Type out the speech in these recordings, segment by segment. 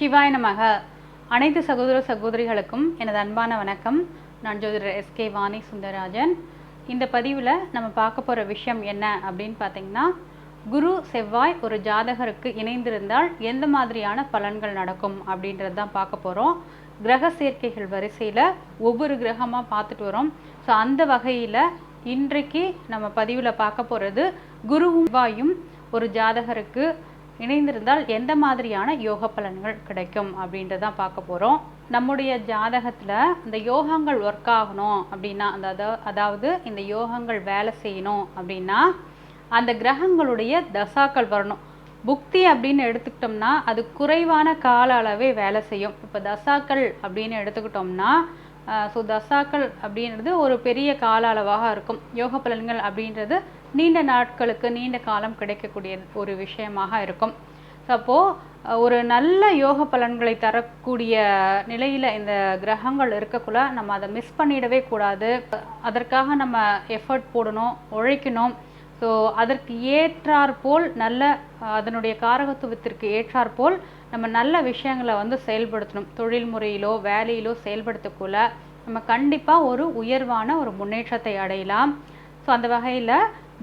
சிவாய நமக. அனைத்து சகோதர சகோதரிகளுக்கும் எனது அன்பான வணக்கம். நான் ஜோதிடர் எஸ்கே வாணி சுந்தரராஜன். இந்த பதிவில் நம்ம பார்க்க போகிற விஷயம் என்ன அப்படின்னு பார்த்தீங்கன்னா குரு செவ்வாய் ஒரு ஜாதகருக்கு இணைந்திருந்தால் எந்த மாதிரியான பலன்கள் நடக்கும் அப்படின்றது தான் பார்க்க போகிறோம் கிரக சேர்க்கைகள் வரிசையில் ஒவ்வொரு கிரகமாக பார்த்துட்டு வரோம். ஸோ அந்த வகையில் இன்றைக்கு நம்ம பதிவில் பார்க்க போகிறது குருவும் செவ்வாயும் ஒரு ஜாதகருக்கு இணைந்திருந்தால் எந்த மாதிரியான யோக பலன்கள் கிடைக்கும் அப்படின்றதான் பார்க்க போகிறோம் நம்முடைய ஜாதகத்தில் இந்த யோகங்கள் ஒர்க் ஆகணும் அப்படின்னா அந்த அதாவது இந்த யோகங்கள் வேலை செய்யணும் அப்படின்னா அந்த கிரகங்களுடைய தசாக்கள் வரணும். புக்தி அப்படின்னு எடுத்துக்கிட்டோம்னா அது குறைவான கால அளவே வேலை செய்யும். இப்போ தசாக்கள் அப்படின்னு எடுத்துக்கிட்டோம்னா ஸோ தசாக்கள் அப்படின்றது ஒரு பெரிய கால அளவாக இருக்கும். யோக பலன்கள் அப்படின்றது நீண்ட நாட்களுக்கு நீண்ட காலம் கிடைக்கக்கூடிய ஒரு விஷயமாக இருக்கும். ஸோ அப்போது ஒரு நல்ல யோக பலன்களை தரக்கூடிய நிலையில் இந்த கிரகங்கள் இருக்கக்குள்ள நம்ம அதை மிஸ் பண்ணிடவே கூடாது. அதற்காக நம்ம எஃபர்ட் போடணும் உழைக்கணும். ஸோ அதற்கு ஏற்றாற்போல் நல்ல அதனுடைய காரகத்துவத்திற்கு ஏற்றாற்போல் நம்ம நல்ல விஷயங்களை வந்து செயல்படுத்தணும். தொழில் முறையிலோ வேலையிலோ செயல்படுத்தக்குள்ள நம்ம கண்டிப்பாக ஒரு உயர்வான ஒரு முன்னேற்றத்தை அடையலாம். ஸோ அந்த வகையில்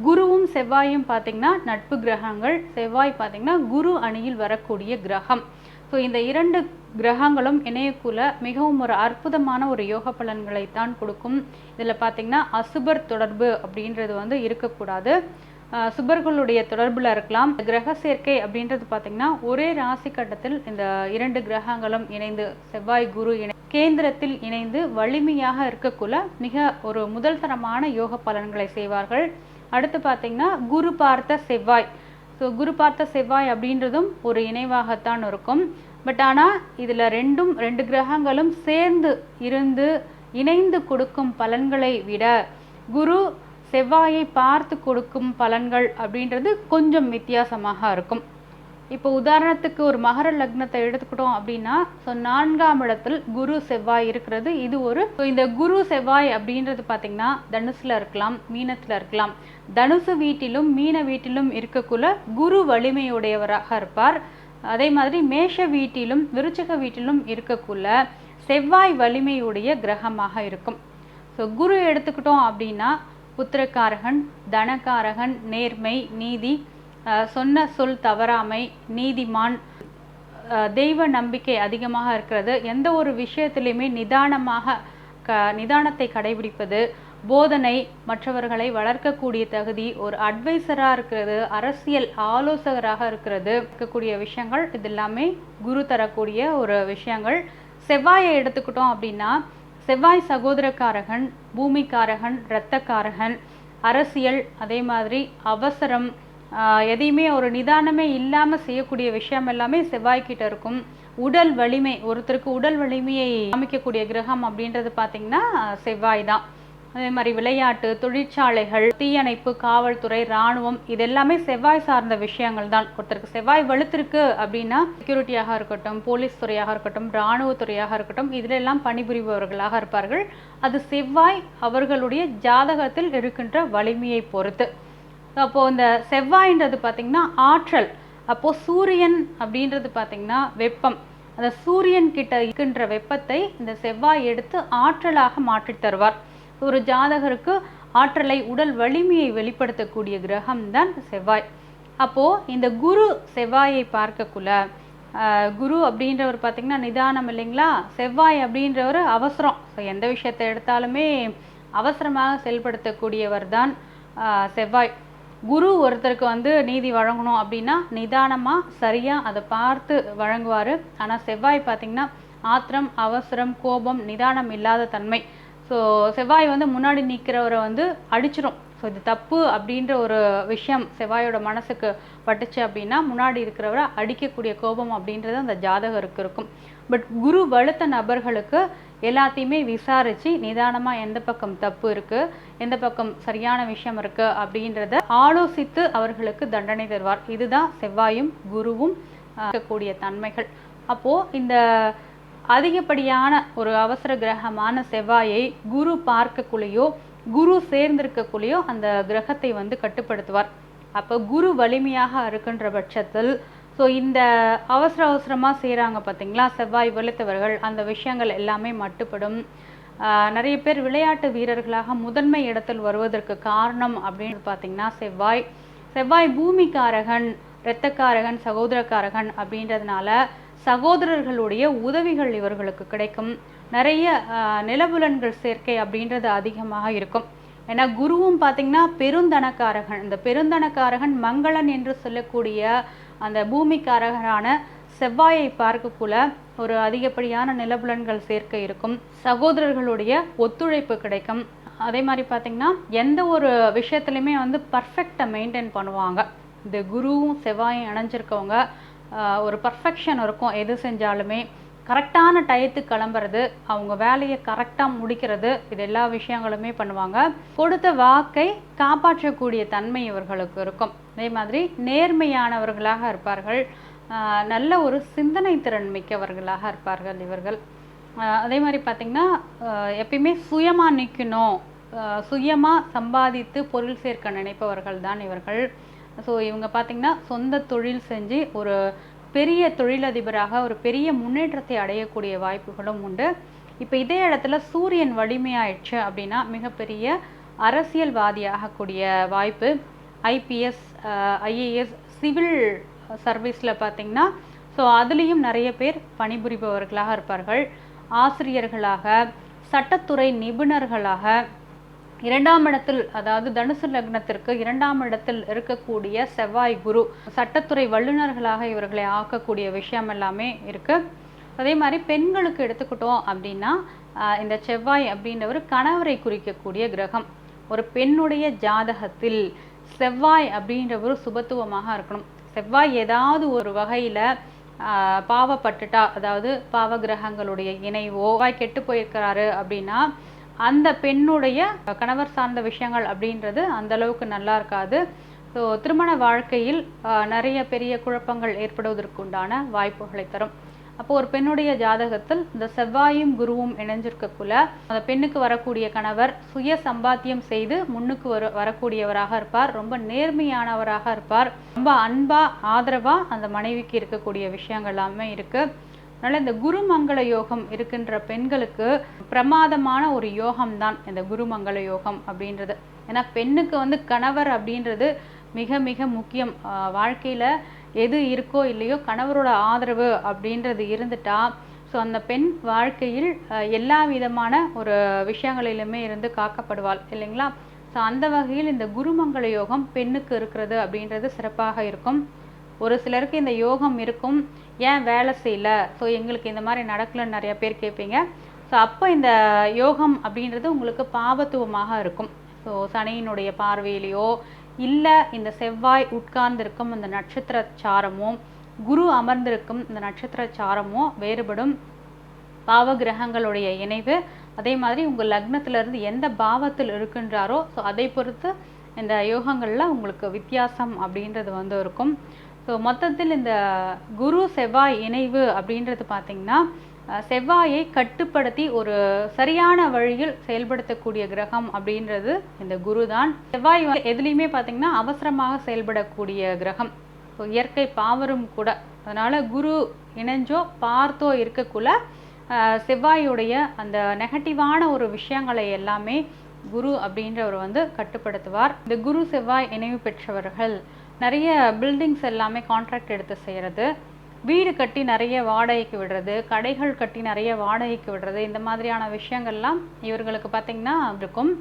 குருவும் செவ்வாயும் பார்த்திங்கன்னா நட்பு கிரகங்கள். செவ்வாய் பார்த்திங்கன்னா குரு அணியில் வரக்கூடிய கிரகம். ஸோ இந்த இரண்டு கிரகங்களும் இணையக்குள்ள மிகவும் ஒரு அற்புதமான ஒரு யோக பலன்களை தான் கொடுக்கும். இதில் பார்த்திங்கன்னா அசுபர் தொடர்பு அப்படின்றது வந்து இருக்கக்கூடாது. சுபர்களுடைய தொடர்பில் இருக்கலாம். கிரக சேர்க்கை அப்படின்றது பார்த்திங்கன்னா ஒரே ராசி கட்டத்தில் இந்த இரண்டு கிரகங்களும் இணைந்து செவ்வாய் குரு இணை கேந்திரத்தில் இணைந்து வலிமையாக இருக்கக்குள்ள மிக ஒரு முதல் தரமான யோக பலன்களை செய்வார்கள். அடுத்து பார்த்திங்கன்னா குரு பார்த்த செவ்வாய். ஸோ குரு பார்த்த செவ்வாய் அப்படின்றதும் ஒரு இணைவாகத்தான் இருக்கும். பட் ஆனால் இதில் ரெண்டும் ரெண்டு கிரகங்களும் சேர்ந்து இருந்து இணைந்து கொடுக்கும் பலன்களை விட குரு செவ்வாயை பார்த்து கொடுக்கும் பலன்கள் அப்படின்றது கொஞ்சம் வித்தியாசமாக இருக்கும். இப்போ உதாரணத்துக்கு ஒரு மகர லக்னத்தை எடுத்துக்கிட்டோம் அப்படின்னா ஸோ நான்காம் இடத்தில் குரு செவ்வாய் இருக்கிறது. இது ஒரு இந்த குரு செவ்வாய் அப்படின்றது பார்த்தீங்கன்னா தனுசுல இருக்கலாம் மீனத்தில் இருக்கலாம். தனுசு வீட்டிலும் மீன வீட்டிலும் இருக்கக்குள்ள குரு வலிமையுடையவராக இருப்பார். அதே மாதிரி மேஷ வீட்டிலும் விருச்சக வீட்டிலும் இருக்கக்குள்ள செவ்வாய் வலிமையுடைய கிரகமாக இருக்கும். ஸோ குரு எடுத்துக்கிட்டோம் அப்படின்னா புத்திரக்காரகன் தனக்காரகன் நேர்மை நீதி சொன்ன சொல் தவறாமை நீதிமான். தெய்வ நம்பிக்கை அதிகமாக இருக்கிறது. எந்த ஒரு விஷயத்திலையுமே நிதானமாக க நிதானத்தை கடைபிடிப்பது போதனை மற்றவர்களை வளர்க்கக்கூடிய தகுதி ஒரு அட்வைசராக இருக்கிறது அரசியல் ஆலோசகராக இருக்கிறது இருக்கக்கூடிய விஷயங்கள் இது எல்லாமே குரு தரக்கூடிய ஒரு விஷயங்கள். செவ்வாயை எடுத்துக்கிட்டோம் அப்படின்னா செவ்வாய் சகோதரக்காரகன் பூமிக்காரகன் இரத்தக்காரகன் அரசியல் அதே மாதிரி அவசரம் எதையுமே ஒரு நிதானமே இல்லாமல் செய்யக்கூடிய விஷயம் எல்லாமே செவ்வாய்க்கிட்ட இருக்கும். உடல் வலிமை ஒருத்தருக்கு உடல் வலிமையை அமைக்கக்கூடிய கிரகம் அப்படின்றது பார்த்தீங்கன்னா செவ்வாய் தான். அதே மாதிரி விளையாட்டு தொழிற்சாலைகள் தீயணைப்பு காவல்துறை இராணுவம் இது எல்லாமே செவ்வாய் சார்ந்த விஷயங்கள் தான். ஒருத்தருக்கு செவ்வாய் வலுத்திருக்கு அப்படின்னா செக்யூரிட்டியாக இருக்கட்டும் போலீஸ் துறையாக இருக்கட்டும் இராணுவத்துறையாக இருக்கட்டும் இதில் எல்லாம் பணிபுரிபவர்களாக இருப்பார்கள். அது செவ்வாய் அவர்களுடைய ஜாதகத்தில் இருக்கின்ற வலிமையை பொறுத்து. அப்போது இந்த செவ்வாயின்றது பார்த்திங்கன்னா ஆற்றல். அப்போது சூரியன் அப்படின்றது பார்த்திங்கன்னா வெப்பம். அந்த சூரியன் கிட்ட இருக்கின்ற வெப்பத்தை இந்த செவ்வாய் எடுத்து ஆற்றலாக மாற்றித் தருவார். ஒரு ஜாதகருக்கு ஆற்றலை உடல் வலிமையை வெளிப்படுத்தக்கூடிய கிரகம் தான் செவ்வாய். அப்போது இந்த குரு செவ்வாயை பார்க்கக்குள்ள குரு அப்படின்றவர் பார்த்திங்கன்னா நிதானம் இல்லைங்களா? செவ்வாய் அப்படின்றவர் அவசரம். ஸோ எந்த விஷயத்தை எடுத்தாலுமே அவசரமாக செயல்படுத்தக்கூடியவர் தான் செவ்வாய். குரு ஒருத்தருக்கு வந்து நீதி வழங்கணும் அப்படின்னா நிதானமாக சரியாக அதை பார்த்து வழங்குவார். ஆனால் செவ்வாய் பார்த்திங்கன்னா ஆத்திரம் அவசரம் கோபம் நிதானம் இல்லாத தன்மை. ஸோ செவ்வாய் வந்து முன்னாடி நிற்கிறவரை வந்து அடிச்சிடும் ஸோ இது தப்பு அப்படின்ற ஒரு விஷயம் செவ்வாயோட மனசுக்கு பட்டுச்சு அப்படின்னா முன்னாடி இருக்கிறவரை அடிக்கக்கூடிய கோபம் அப்படின்றது அந்த ஜாதகருக்கு இருக்கும். பட் குரு வலுத்த நபர்களுக்கு எல்லாத்தையுமே விசாரித்து நிதானமாக எந்த பக்கம் தப்பு இருக்குது எந்த பக்கம் சரியான விஷயம் இருக்குது அப்படின்றத ஆலோசித்து அவர்களுக்கு தண்டனை தருவார். இதுதான் செவ்வாயும் குருவும் இருக்கக்கூடிய தன்மைகள். அப்போது இந்த அதிகப்படியான ஒரு அவசர கிரகமான செவ்வாயை குரு பார்க்கக்குள்ளேயோ குரு சேர்ந்திருக்கக்குள்ளேயோ அந்த கிரகத்தை வந்து கட்டுப்படுத்துவார். அப்போ குரு வலிமையாக இருக்கின்ற பட்சத்தில் ஸோ இந்த அவசர அவசரமாக செய்கிறாங்க பார்த்தீங்களா செவ்வாய் வெளுத்தவர்கள் அந்த விஷயங்கள் எல்லாமே மட்டுப்படும். நிறைய பேர் விளையாட்டு வீரர்களாக முதன்மை இடத்தில் வருவதற்கு காரணம் அப்படின்னு பார்த்தீங்கன்னா செவ்வாய். செவ்வாய் பூமிக்காரகன் இரத்தக்காரகன் சகோதரக்காரகன் அப்படின்றதுனால சகோதரர்களுடைய உதவிகள் இவர்களுக்கு கிடைக்கும். நிறைய நிலபுலன்கள் சேர்க்கை அப்படின்றது அதிகமாக இருக்கும். ஏன்னா குருவும் பார்த்தீங்கன்னா பெருந்தனக்காரகன். இந்த பெருந்தனக்காரகன் மங்களன் என்று சொல்லக்கூடிய அந்த பூமிக்காரகனான செவ்வாயை பார்க்கக்குள்ள ஒரு அதிகப்படியான நிலபுலன்கள் சேர்க்கை இருக்கும். சகோதரர்களுடைய ஒத்துழைப்பு கிடைக்கும். அதே மாதிரி பார்த்தீங்கன்னா எந்த ஒரு விஷயத்துலையுமே வந்து பர்ஃபெக்டை மெயின்டைன் பண்ணுவாங்க. இந்த குருவும் செவ்வாயும் இணைஞ்சிருக்கவங்க ஒரு பர்ஃபெக்ஷன் இருக்கும். எது செஞ்சாலுமே கரெக்டான டயத்துக்கு கிளம்புறது அவங்க வேலையை கரெக்டாக முடிக்கிறது இது எல்லா விஷயங்களுமே பண்ணுவாங்க. கொடுத்த வாக்கை காப்பாற்றக்கூடிய தன்மை இவர்களுக்கு இருக்கும். அதே மாதிரி நேர்மையானவர்களாக இருப்பார்கள். நல்ல ஒரு சிந்தனை திறன் மிக்கவர்களாக இருப்பார்கள் இவர்கள். அதே மாதிரி பார்த்திங்கன்னா எப்பயுமே சுயமாக நிற்கணும் சுயமாக சம்பாதித்து பொருள் சேர்க்க நினைப்பவர்கள் தான் இவர்கள். ஸோ இவங்க பார்த்திங்கன்னா சொந்த தொழில் செஞ்சு ஒரு பெரிய தொழிலதிபராக ஒரு பெரிய முன்னேற்றத்தை அடையக்கூடிய வாய்ப்புகளும் உண்டு. இப்போ இதே இடத்துல சூரியன் வலிமையாயிடுச்சு அப்படின்னா மிகப்பெரிய அரசியல்வாதியாகக்கூடிய வாய்ப்பு. ஐபிஎஸ் ஐஏஎஸ் சிவில் சர்வீஸில் பார்த்தீங்கன்னா ஸோ அதுலேயும் நிறைய பேர் பணிபுரிபவர்களாக இருப்பார்கள். ஆசிரியர்களாக சட்டத்துறை நிபுணர்களாக இரண்டாம் இடத்தில் அதாவது தனுசு லக்னத்திற்கு இரண்டாம் இடத்தில் இருக்கக்கூடிய செவ்வாய் குரு சட்டத்துறை வல்லுநர்களாக இவர்களை ஆக்கக்கூடிய விஷயம் எல்லாமே இருக்கு. அதே மாதிரி பெண்களுக்கு எடுத்துக்கிட்டோம் அப்படின்னா ஆஹ் இந்த செவ்வாய் அப்படின்றவர் கணவரை குறிக்கக்கூடிய கிரகம். ஒரு பெண்ணுடைய ஜாதகத்தில் செவ்வாய் அப்படின்றவர் சுபத்துவமாக இருக்கணும். செவ்வாய் ஏதாவது ஒரு வகையில் பாவப்பட்டுட்டா அதாவது பாவ கிரகங்களுடைய இணைவோ செவ்வாய் கெட்டு போயிருக்கிறாரு அப்படின்னா அந்த பெண்ணுடைய கணவர் சார்ந்த விஷயங்கள் அப்படின்றது அந்த அளவுக்கு நல்லா இருக்காது. ஸோ திருமண வாழ்க்கையில் நிறைய பெரிய குழப்பங்கள் ஏற்படுவதற்குண்டான வாய்ப்புகளை தரும். அப்போ ஒரு பெண்ணுடைய ஜாதகத்தில் இந்த செவ்வாயும் குருவும் இணைஞ்சிருக்கக்குள்ள அந்த பெண்ணுக்கு வரக்கூடிய கணவர் சுய சம்பாத்தியம் செய்து முன்னுக்கு வர வரக்கூடியவராக இருப்பார். ரொம்ப நேர்மையானவராக இருப்பார். ரொம்ப அன்பா ஆதரவா அந்த மனைவிக்கு இருக்கக்கூடிய விஷயங்கள் எல்லாமே இருக்கு. அதனால இந்த குருமங்கள யோகம் இருக்கின்ற பெண்களுக்கு பிரமாதமான ஒரு யோகம் தான் இந்த குருமங்கள யோகம் அப்படின்றது. ஏன்னா பெண்ணுக்கு வந்து கணவர் அப்படின்றது மிக மிக முக்கியம். ஆஹ் வாழ்க்கையில எது இருக்கோ இல்லையோ கணவரோட ஆதரவு அப்படின்றது இருந்துட்டா ஸோ அந்த பெண் வாழ்க்கையில் எல்லா விதமான ஒரு விஷயங்களிலுமே இருந்து காக்கப்படுவாள் இல்லைங்களா? ஸோ அந்த வகையில் இந்த குருமங்கள யோகம் பெண்ணுக்கு இருக்கிறது அப்படின்றது சிறப்பாக இருக்கும். ஒரு சிலருக்கு இந்த யோகம் இருக்கும் ஏன் வேலை செய்யல? ஸோ எங்களுக்கு இந்த மாதிரி நடக்கலன்னு நிறைய பேர் கேட்பீங்க. ஸோ அப்போ இந்த யோகம் அப்படின்றது உங்களுக்கு பாவத்துவமாக இருக்கும். ஸோ சனியினுடைய பார்வையிலையோ இல்லை இந்த செவ்வாய் உட்கார்ந்திருக்கும் இந்த நட்சத்திர சாரமோ குரு அமர்ந்திருக்கும் இந்த நட்சத்திர சாரமோ வேறுபடும் பாவ கிரகங்களுடைய இணைவு. அதே மாதிரி உங்கள் லக்னத்திலிருந்து எந்த பாவத்தில் இருக்கின்றாரோ ஸோ அதை பொறுத்து இந்த யோகங்களில் உங்களுக்கு வித்தியாசம் அப்படின்றது வந்து இருக்கும். ஸோ மொத்தத்தில் இந்த குரு செவ்வாய் இணைவு அப்படின்றது பார்த்தீங்கன்னா செவ்வாயை கட்டுப்படுத்தி ஒரு சரியான வழியில் செயல்படுத்தக்கூடிய கிரகம் அப்படின்றது இந்த குரு தான். செவ்வாய் வந்து எதுலேயுமே பார்த்தீங்கன்னா அவசரமாக செயல்படக்கூடிய கிரகம். ஸோ இயற்கை பாவரும் கூட. அதனால் குரு இணைஞ்சோ பார்த்தோ இருக்கக்குள்ள செவ்வாயுடைய அந்த நெகட்டிவான ஒரு விஷயங்களை எல்லாமே குரு அப்படின்றவர் வந்து கட்டுப்படுத்துவார். இந்த குரு செவ்வாய் இணைவு பெற்றவர்கள் நிறைய பில்டிங்ஸ் எல்லாமே கான்ட்ராக்ட் எடுத்து செய்கிறது வீடு கட்டி நிறைய வாடகைக்கு விடுறது கடைகள் கட்டி நிறைய வாடகைக்கு விடுறது இந்த மாதிரியான விஷயங்கள்லாம் இவர்களுக்கு பார்த்திங்கன்னா இருக்கும்.